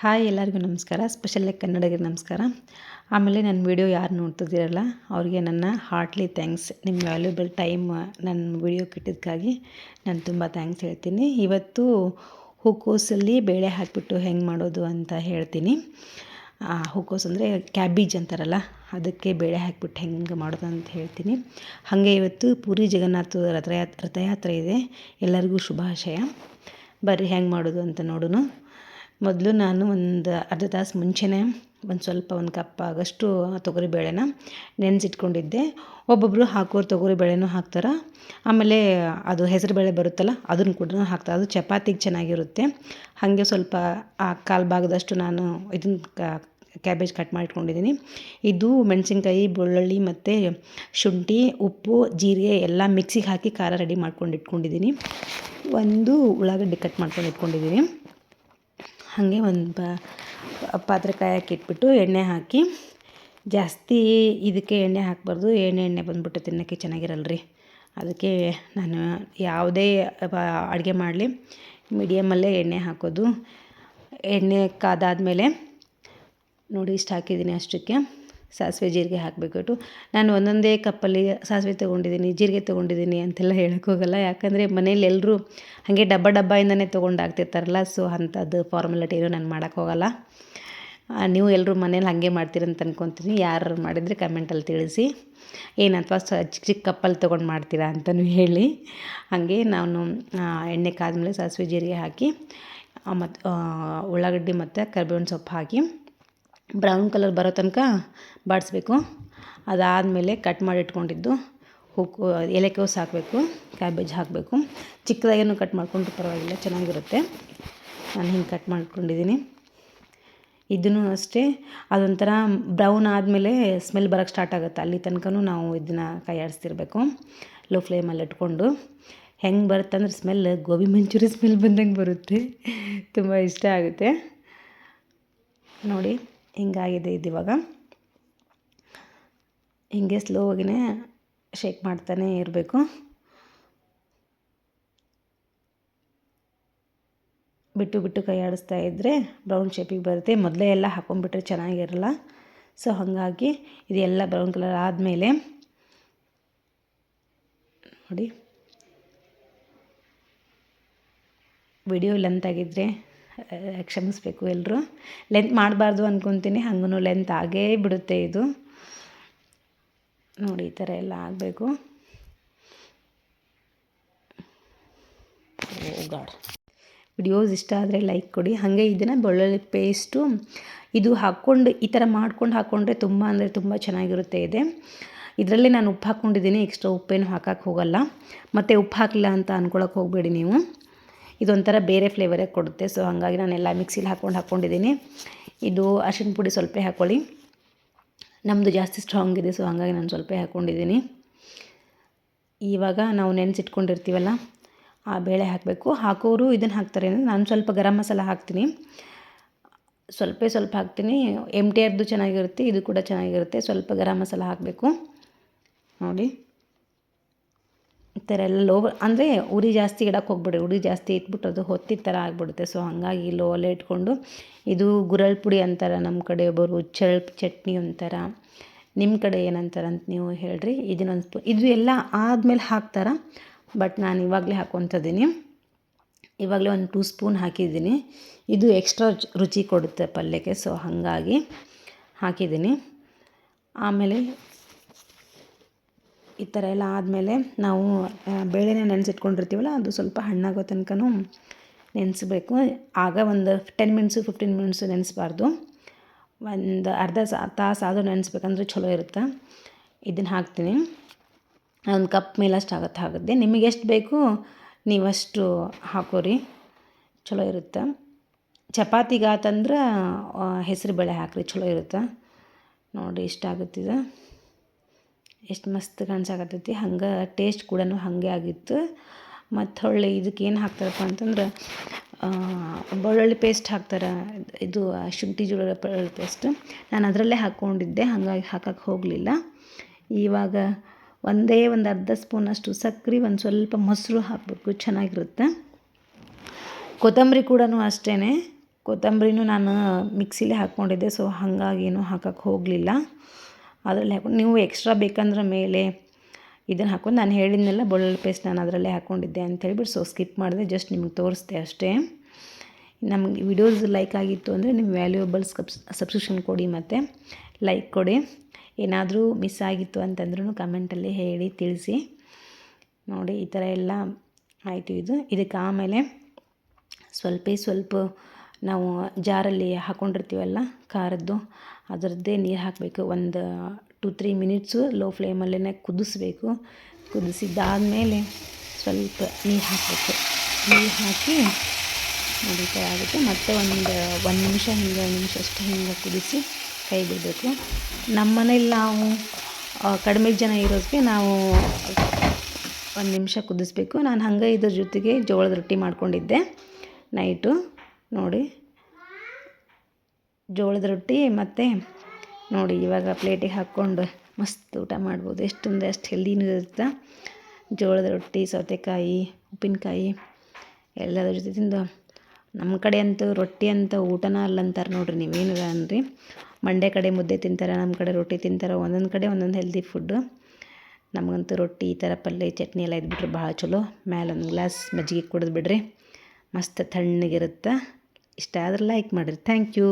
Hi ಎಲ್ಲರಿಗೂ ನಮಸ್ಕಾರ. Special ಕನ್ನಡಿಗರಿಗೆ ನಮಸ್ಕಾರ. ಆಮೇಲೆ ನನ್ನ ವಿಡಿಯೋ ಯಾರು ನೋಡ್ತಿದ್ದೀರಲ್ಲ, ಅವ್ರಿಗೆ ನನ್ನ ಹಾರ್ಟ್ಲಿ ಥ್ಯಾಂಕ್ಸ್ ನಿಮ್ಮ ವ್ಯಾಲ್ಯೂಬಲ್ ಟೈಮ್ ನನ್ನ ವಿಡಿಯೋ ಕಿಟ್ಟಿದ್ದಕ್ಕಾಗಿ ನಾನು ತುಂಬ ಥ್ಯಾಂಕ್ಸ್ ಹೇಳ್ತೀನಿ. ಇವತ್ತು ಹೂಕೋಸಲ್ಲಿ ಬೇಳೆ ಹಾಕಿಬಿಟ್ಟು ಹೆಂಗೆ ಮಾಡೋದು ಅಂತ ಹೇಳ್ತೀನಿ. ಹೂಕೋಸ್ ಅಂದರೆ ಕ್ಯಾಬೇಜ್ ಅಂತಾರಲ್ಲ, ಅದಕ್ಕೆ ಬೇಳೆ ಹಾಕಿಬಿಟ್ಟು ಹೆಂಗೆ ಮಾಡೋದು ಅಂತ ಹೇಳ್ತೀನಿ. ಹಾಗೆ ಇವತ್ತು ಪೂರಿ ಜಗನ್ನಾಥ ರಥಯಾ ರಥಯಾತ್ರೆ ಇದೆ. ಎಲ್ಲರಿಗೂ ಶುಭಾಶಯ. ಬರ್ರಿ ಹೆಂಗೆ ಮಾಡೋದು ಅಂತ ನೋಡೋಣ. ಮೊದಲು ನಾನು ಒಂದು ಅರ್ಧ ತಾಸು ಮುಂಚೆನೇ ಒಂದು ಸ್ವಲ್ಪ ಒಂದು ಕಪ್ ಆಗೋಷ್ಟು ತೊಗರಿಬೇಳೆನ ನೆನೆಸಿಟ್ಕೊಂಡಿದ್ದೆ. ಒಬ್ಬೊಬ್ಬರು ಹಾಕೋರು ತೊಗರಿಬೇಳೆನೂ ಹಾಕ್ತಾರೆ. ಆಮೇಲೆ ಅದು ಹೆಸರುಬೇಳೆ ಬರುತ್ತಲ್ಲ, ಅದನ್ನು ಕೂಡ ಹಾಕ್ತಾರೆ. ಅದು ಚಪಾತಿಗೆ ಚೆನ್ನಾಗಿರುತ್ತೆ. ಹಾಗೆ ಸ್ವಲ್ಪ ಆ ಕಾಲು ಭಾಗದಷ್ಟು ನಾನು ಇದನ್ನು ಕ್ಯಾಬೇಜ್ ಕಟ್ ಮಾಡಿಟ್ಕೊಂಡಿದ್ದೀನಿ. ಇದು ಮೆಣಸಿನ್ಕಾಯಿ, ಬೆಳ್ಳುಳ್ಳಿ ಮತ್ತು ಶುಂಠಿ, ಉಪ್ಪು, ಜೀರಿಗೆ ಎಲ್ಲ ಮಿಕ್ಸಿಗೆ ಹಾಕಿ ಖಾರ ರೆಡಿ ಮಾಡ್ಕೊಂಡು ಇಟ್ಕೊಂಡಿದ್ದೀನಿ. ಒಂದು ಉಳ್ಳಾಗಡ್ಡಿ ಕಟ್ ಮಾಡ್ಕೊಂಡು ಇಟ್ಕೊಂಡಿದ್ದೀನಿ. ಹಾಗೆ ಒಂದು ಪಾತ್ರೆ ಇಟ್ಬಿಟ್ಟು ಎಣ್ಣೆ ಹಾಕಿ, ಜಾಸ್ತಿ ಇದಕ್ಕೆ ಎಣ್ಣೆ ಹಾಕಬಾರ್ದು, ಎಣ್ಣೆ ಎಣ್ಣೆ ಬಂದುಬಿಟ್ಟು ತಿನ್ನೋಕ್ಕೆ ಚೆನ್ನಾಗಿರಲ್ಲ ರೀ ಅದಕ್ಕೆ ನಾನು ಯಾವುದೇ ಅಡುಗೆ ಮಾಡಲಿ, ಮೀಡಿಯಮಲ್ಲೇ ಎಣ್ಣೆ ಹಾಕೋದು. ಎಣ್ಣೆ ಕಾದಾದಮೇಲೆ ನೋಡಿ ಇಷ್ಟು ಹಾಕಿದ್ದೀನಿ ಅಷ್ಟಕ್ಕೆ. ಸಾಸಿವೆ ಜೀರಿಗೆ ಹಾಕಬೇಕಿಟ್ಟು ನಾನು ಒಂದೊಂದೇ ಕಪ್ಪಲ್ಲಿ ಸಾಸಿವೆ ತೊಗೊಂಡಿದ್ದೀನಿ, ಜೀರಿಗೆ ತೊಗೊಂಡಿದ್ದೀನಿ ಅಂತೆಲ್ಲ ಹೇಳೋಕ್ಕೋಗಲ್ಲ ಯಾಕಂದರೆ ಮನೇಲಿ ಎಲ್ಲರೂ ಹಾಗೆ ಡಬ್ಬ ಡಬ್ಬಯಿಂದನೇ ತೊಗೊಂಡು ಹಾಕ್ತಿರ್ತಾರಲ್ಲ ಸೊ ಅಂಥದ್ದು ಫಾರ್ಮಾಲಿಟಿ ಏನು ನಾನು ಮಾಡೋಕ್ಕೋಗಲ್ಲ ನೀವು ಎಲ್ಲರೂ ಮನೇಲಿ ಹಾಗೆ ಮಾಡ್ತೀರಂತ ಅನ್ಕೊತೀನಿ. ಯಾರು ಮಾಡಿದರೆ ಕಮೆಂಟಲ್ಲಿ ತಿಳಿಸಿ. ಏನು ಅಥವಾ ಚಿಕ್ಕ ಚಿಕ್ಕ ಕಪ್ಪಲ್ಲಿ ತೊಗೊಂಡು ಮಾಡ್ತೀರಾ ಅಂತಲೂ ಹೇಳಿ. ಹಾಗೆ ನಾನು ಎಣ್ಣೆ ಕಾದ್ಮೇಲೆ ಸಾಸಿವೆ ಜೀರಿಗೆ ಹಾಕಿ ಮತ್ತು ಉಳ್ಳಾಗಡ್ಡಿ ಮತ್ತು ಕರ್ಬೇವಿನ ಸೊಪ್ಪು ಹಾಕಿ ಬ್ರೌನ್ ಕಲರ್ ಬರೋ ತನಕ ಬಾಡಿಸ್ಬೇಕು. ಅದಾದಮೇಲೆ ಕಟ್ ಮಾಡಿ ಇಟ್ಕೊಂಡಿದ್ದು ಹೂಕು ಎಲೆಕೋಸು ಹಾಕಬೇಕು, ಕ್ಯಾಬೇಜ್ ಹಾಕಬೇಕು. ಚಿಕ್ಕದಾಗೇನು ಕಟ್ ಮಾಡಿಕೊಂಡ್ರು ಪರವಾಗಿಲ್ಲ, ಚೆನ್ನಾಗಿರುತ್ತೆ. ನಾನು ಹಿಂಗೆ ಕಟ್ ಮಾಡ್ಕೊಂಡಿದ್ದೀನಿ. ಇದನ್ನು ಅಷ್ಟೇ, ಅದೊಂಥರ ಬ್ರೌನ್ ಆದಮೇಲೆ ಸ್ಮೆಲ್ ಬರೋಕ್ಕೆ ಸ್ಟಾರ್ಟ್ ಆಗುತ್ತೆ. ಅಲ್ಲಿ ತನಕನೂ ನಾವು ಇದನ್ನು ಕೈಯಾಡಿಸ್ತಿರ್ಬೇಕು. ಲೋ ಫ್ಲೇಮಲ್ಲಿ ಇಟ್ಕೊಂಡು. ಹೆಂಗೆ ಬರುತ್ತೆ ಅಂದ್ರೆ ಸ್ಮೆಲ್, ಗೋಬಿ ಮಂಚೂರಿ ಸ್ಮೆಲ್ ಬಂದಂಗೆ ಬರುತ್ತೆ. ತುಂಬ ಇಷ್ಟ ಆಗುತ್ತೆ. ನೋಡಿ. ಹಿಂಗಾಗಿದೆ ಇದು ಇವಾಗ. ಸ್ಲೋ ಆಗಿನೇ ಶೇಕ್ ಮಾಡ್ತಾನೆ ಇರಬೇಕು. ಬಿಟ್ಟು ಬಿಟ್ಟು ಕೈ ಆಡಿಸ್ತಾ ಇದ್ದರೆ ಬ್ರೌನ್ ಶೇಪಿಗೆ ಬರುತ್ತೆ. ಮೊದಲೇ ಎಲ್ಲ ಹಾಕೊಂಡ್ಬಿಟ್ರೆ ಚೆನ್ನಾಗಿರಲ್ಲ. ಸೊ ಹಾಗಾಗಿ ಇದೆಲ್ಲ ಬ್ರೌನ್ ಕಲರ್ ಆದಮೇಲೆ ನೋಡಿ. ವಿಡಿಯೋ ಲೆಂತ್ ಆಗಿದ್ದರೆ ಕ್ಷಮಿಸಬೇಕು ಎಲ್ಲರೂ ಲೆಂತ್ ಮಾಡಬಾರ್ದು ಅಂದ್ಕೊತೀನಿ ಹಂಗೂ ಲೆಂತ್ ಆಗೇ ಬಿಡುತ್ತೆ ಇದು. ನೋಡಿ ಈ ಥರ ಎಲ್ಲ ಆಗಬೇಕು. ಗಾಡ್. ವಿಡಿಯೋಸ್ ಇಷ್ಟ ಆದರೆ ಲೈಕ್ ಕೊಡಿ. ಹಾಗೆ ಇದನ್ನು ಬೆಳ್ಳುಳ್ಳಿ ಪೇಸ್ಟು ಇದು ಹಾಕ್ಕೊಂಡು ಈ ಥರ ಮಾಡ್ಕೊಂಡು ಹಾಕ್ಕೊಂಡ್ರೆ ತುಂಬ ಅಂದರೆ ತುಂಬ ಚೆನ್ನಾಗಿರುತ್ತೆ ಇದೆ. ಇದರಲ್ಲಿ ನಾನು ಉಪ್ಪು ಹಾಕ್ಕೊಂಡಿದ್ದೀನಿ ಎಕ್ಸ್ಟ್ರಾ ಉಪ್ಪೇನು ಹಾಕೋಕ್ಕೆ ಹೋಗಲ್ಲ. ಮತ್ತು ಉಪ್ಪು ಹಾಕಲಿಲ್ಲ ಅಂತ ಅಂದ್ಕೊಳಕ್ಕೆ ಹೋಗಬೇಡಿ ನೀವು. ಇದೊಂಥರ ಬೇರೆ ಫ್ಲೇವರೇ ಕೊಡುತ್ತೆ. ಸೊ ಹಾಗಾಗಿ ನಾನೆಲ್ಲ ಮಿಕ್ಸಿಲಿ ಹಾಕ್ಕೊಂಡು ಹಾಕ್ಕೊಂಡಿದ್ದೀನಿ. ಇದು ಅರಿಶಿನ ಪುಡಿ ಸ್ವಲ್ಪ ಹಾಕ್ಕೊಳ್ಳಿ ನಮ್ಮದು ಜಾಸ್ತಿ ಸ್ಟ್ರಾಂಗ್ ಇದೆ ಸೊ ಹಾಗಾಗಿ ನಾನು ಸ್ವಲ್ಪ ಹಾಕ್ಕೊಂಡಿದ್ದೀನಿ. ಇವಾಗ ನಾವು ನೆನೆಸಿಟ್ಕೊಂಡಿರ್ತೀವಲ್ಲ, ಆ ಬೇಳೆ ಹಾಕಬೇಕು. ಹಾಕೋರು ಇದನ್ನು ಹಾಕ್ತಾರೆ ಅಂದರೆ ನಾನು ಸ್ವಲ್ಪ ಗರಂ ಮಸಾಲ ಹಾಕ್ತೀನಿ. ಸ್ವಲ್ಪ ಸ್ವಲ್ಪ ಹಾಕ್ತೀನಿ. ಎಂ ಟಿ ಆರ್ದು ಚೆನ್ನಾಗಿರುತ್ತೆ, ಇದು ಕೂಡ ಚೆನ್ನಾಗಿರುತ್ತೆ. ಸ್ವಲ್ಪ ಗರಂ ಮಸಾಲ ಹಾಕಬೇಕು. ನೋಡಿ. ಈ ಥರ ಎಲ್ಲ ಲೋ ಅಂದರೆ ಉರಿ ಜಾಸ್ತಿ ಇಡಕ್ಕೆ ಹೋಗ್ಬಿಡ್ರಿ, ಉರಿ ಜಾಸ್ತಿ ಇಟ್ಬಿಟ್ಟು ಅದು ಹೊತ್ತಿದ ಥರ ಆಗಿಬಿಡುತ್ತೆ. ಸೊ ಹಾಗಾಗಿ ಲೋ ಅಲ್ಲೇ ಇಟ್ಕೊಂಡು, ಇದು ಗುರಳ್ ಪುಡಿ ಅಂತಾರೆ ನಮ್ಮ ಕಡೆ ಒಬ್ಬರು ಚಳ್ಪ್ ಚಟ್ನಿ ಒಂಥರ. ನಿಮ್ಮ ಕಡೆ ಏನಂತಾರೆ ಅಂತ ನೀವು ಹೇಳ್ರಿ, ಇದನ್ನೊಂದು ಸ್ಪೂ ಇದು ಎಲ್ಲ ಆದಮೇಲೆ ಹಾಕ್ತಾರೆ ಬಟ್ ನಾನು ಇವಾಗಲೇ ಹಾಕ್ಕೊತಿದ್ದೀನಿ ಇವಾಗಲೇ ಒಂದು ಟೂ ಸ್ಪೂನ್ ಹಾಕಿದ್ದೀನಿ. ಇದು ಎಕ್ಸ್ಟ್ರಾ ರುಚಿ ಕೊಡುತ್ತೆ ಪಲ್ಯಕ್ಕೆ ಸೊ ಹಾಗಾಗಿ ಹಾಕಿದ್ದೀನಿ. ಆಮೇಲೆ ಈ ಥರ ಎಲ್ಲ ಆದಮೇಲೆ ನಾವು ಬೇಳೆನ ನೆನೆಸಿಟ್ಕೊಂಡಿರ್ತೀವಲ್ಲ, ಅದು ಸ್ವಲ್ಪ ಹಣ್ಣಾಗೋ ತನಕನೂ ನೆನೆಸ್ಬೇಕು. ಆಗ ಒಂದು ಟೆನ್ ಮಿನಿಟ್ಸು ಫಿಫ್ಟೀನ್ ಮಿನಿಟ್ಸು ನೆನೆಸ್ಬಾರ್ದು. ಒಂದು ಅರ್ಧ ಸಾ, ತಾಸು ಆದರೂ ನೆನೆಸ್ಬೇಕಂದ್ರೆ ಚಲೋ ಇರುತ್ತೆ. ಇದನ್ನು ಹಾಕ್ತೀನಿ. ಒಂದು ಕಪ್ ಮೇಲಷ್ಟು ಆಗುತ್ತೆ ಆಗುತ್ತೆ ನಿಮಗೆ ಎಷ್ಟು ಬೇಕು ನೀವಷ್ಟು ಹಾಕೋರಿ. ಚಲೋ ಇರುತ್ತೆ. ಚಪಾತಿಗಾತಂದ್ರೆ ಹೆಸರು ಬೇಳೆ ಹಾಕಿರಿ. ಚಲೋ ಇರುತ್ತೆ. ನೋಡಿ, ಇಷ್ಟ ಆಗುತ್ತಿದೆ. ಎಷ್ಟು ಮಸ್ತ್ ಕಾಣಿಸಾಕತ್ತೈತಿ ಹಂಗೆ ಟೇಸ್ಟ್ ಕೂಡ ಹಾಗೆ ಆಗಿತ್ತು. ಮತ್ತು ಹೊಳ್ಳಿ ಇದಕ್ಕೆ ಏನು ಹಾಕ್ತಾರಪ್ಪ ಅಂತಂದ್ರೆ ಬೆಳ್ಳುಳ್ಳಿ ಪೇಸ್ಟ್ ಹಾಕ್ತಾರೆ. ಇದು ಶುಂಠಿ ಜೋಳ ಬೆಳ್ಳುಳ್ಳಿ ಪೇಸ್ಟ್ ನಾನು ಅದರಲ್ಲೇ ಹಾಕ್ಕೊಂಡಿದ್ದೆ ಹಾಗಾಗಿ ಹಾಕಕ್ಕೆ ಹೋಗಲಿಲ್ಲ. ಇವಾಗ ಒಂದೇ ಒಂದು ಅರ್ಧ ಸ್ಪೂನಷ್ಟು ಸಕ್ಕರೆ ಒಂದು ಸ್ವಲ್ಪ ಮೊಸರು ಹಾಕಬೇಕು, ಚೆನ್ನಾಗಿರುತ್ತೆ. ಕೊತ್ತಂಬರಿ ಕೂಡ ಅಷ್ಟೇ ಕೊತ್ತಂಬರಿನೂ ನಾನು ಮಿಕ್ಸಿಲೇ ಹಾಕ್ಕೊಂಡಿದ್ದೆ ಸೊ ಹಾಗಾಗಿ ಏನೂ ಹಾಕಕ್ಕೆ ಹೋಗಲಿಲ್ಲ. ಅದರಲ್ಲಿ ಹಾಕೊಂಡು ನೀವು ಎಕ್ಸ್ಟ್ರಾ ಬೇಕಂದ್ರೆ ಮೇಲೆ ಇದನ್ನು ಹಾಕೊಂಡು ನಾನು ಹೇಳಿದ್ನೆಲ್ಲ ಬೆಳ್ಳುಳ್ಳಿ ಪೇಸ್ಟ್ ನಾನು ಅದರಲ್ಲೇ ಹಾಕ್ಕೊಂಡಿದ್ದೆ ಅಂತ ಸೊ ಸ್ಕಿಪ್ ಮಾಡಿದೆ ಜಸ್ಟ್ ನಿಮ್ಗೆ ತೋರಿಸ್ದೆ ಅಷ್ಟೇ. ನಮಗೆ ವಿಡಿಯೋಸ್ ಲೈಕ್ ಆಗಿತ್ತು ಅಂದರೆ ನಿಮ್ಮ ವ್ಯಾಲ್ಯೂಯಬಲ್ ಸಬ್ಸ್ಕ್ರಿಪ್ಷನ್ ಕೊಡಿ ಮತ್ತು ಲೈಕ್ ಕೊಡಿ. ಏನಾದರೂ ಮಿಸ್ ಆಗಿತ್ತು ಅಂತಂದ್ರೂ ಕಮೆಂಟಲ್ಲಿ ಹೇಳಿ, ತಿಳಿಸಿ. ನೋಡಿ, ಈ ಥರ ಎಲ್ಲ ಆಯಿತು ಇದು. ಇದಕ್ಕೆ ಆಮೇಲೆ ಸ್ವಲ್ಪ ಸ್ವಲ್ಪ ನಾವು ಜಾರಲ್ಲಿ ಹಾಕ್ಕೊಂಡಿರ್ತೀವಲ್ಲ ಖಾರದ್ದು, ಅದರದ್ದೇ ನೀರು ಹಾಕಬೇಕು. ಒಂದು ಟು ತ್ರೀ ಮಿನಿಟ್ಸು ಲೋ ಫ್ಲೇಮಲ್ಲೇ ಕುದಿಸ್ಬೇಕು. ಕುದಿಸಿದ್ದಾದಮೇಲೆ ಸ್ವಲ್ಪ ನೀರು ಹಾಕಬೇಕು. ನೀರು ಹಾಕಿ ನೋಡಿ ಆಗುತ್ತೆ. ಮತ್ತು ಒಂದು ಒಂದು ನಿಮಿಷ ಹಿಂಗೆ, ಒಂದು ನಿಮಿಷ ಅಷ್ಟು ಹಿಂಗೆ ಕುದಿಸಿ ಕೈ ಬಿಡಬೇಕು. ನಮ್ಮ ಮನೇಲಿ ನಾವು ಕಡಿಮೆ ಜನ ಇರೋದಕ್ಕೆ ನಾವು ಒಂದು ನಿಮಿಷ ಕುದಿಸ್ಬೇಕು. ನಾನು ಹಂಗೆ ಇದ್ರ ಜೊತೆಗೆ ಜೋಳದ ರೊಟ್ಟಿ ಮಾಡ್ಕೊಂಡಿದ್ದೆ. ನೈಟು ನೋಡಿ. ಜೋಳದ ರೊಟ್ಟಿ ಮತ್ತು ನೋಡಿ ಇವಾಗ ಪ್ಲೇಟಿಗೆ ಹಾಕ್ಕೊಂಡು ಮಸ್ತ್ ಊಟ ಮಾಡ್ಬೋದು. ಎಷ್ಟೊಂದು ಅಷ್ಟು ಹೆಲ್ದಿನೂ ಇರುತ್ತೆ? ಜೋಳದ ರೊಟ್ಟಿ, ಸೌತೆಕಾಯಿ, ಉಪ್ಪಿನಕಾಯಿ ಎಲ್ಲದರ ಜೊತೆ ತಿಂದು ನಮ್ಮ ಕಡೆ ಅಂತೂ ರೊಟ್ಟಿ ಅಂತ ಊಟನ ಅಲ್ಲ ಅಂತಾರೆ ನೋಡಿರಿ ನೀವೇನು ಅನ್ರಿ ಮಂಡ್ಯ ಕಡೆ ಮುದ್ದೆ ತಿಂತಾರೆ ನಮ್ಮ ಕಡೆ ರೊಟ್ಟಿ ತಿಂತಾರೆ, ಒಂದೊಂದು ಕಡೆ ಒಂದೊಂದು ಹೆಲ್ದಿ ಫುಡ್ಡು ನಮಗಂತೂ ರೊಟ್ಟಿ ಈ ಥರ ಪಲ್ಯ, ಚಟ್ನಿ ಎಲ್ಲ ಇದ್ಬಿಟ್ರೆ ಭಾಳ ಚಲೋ. ಮ್ಯಾಲೆ ಒಂದು ಗ್ಲಾಸ್ ಮಜ್ಜಿಗೆ ಕುಡಿದು ಬಿಡ್ರಿ. ಮಸ್ತ್ ತಣ್ಣಗಿರುತ್ತೆ? ಇಷ್ಟ ಆದ್ರೆ ಲೈಕ್ ಮಾಡಿರಿ. Thank you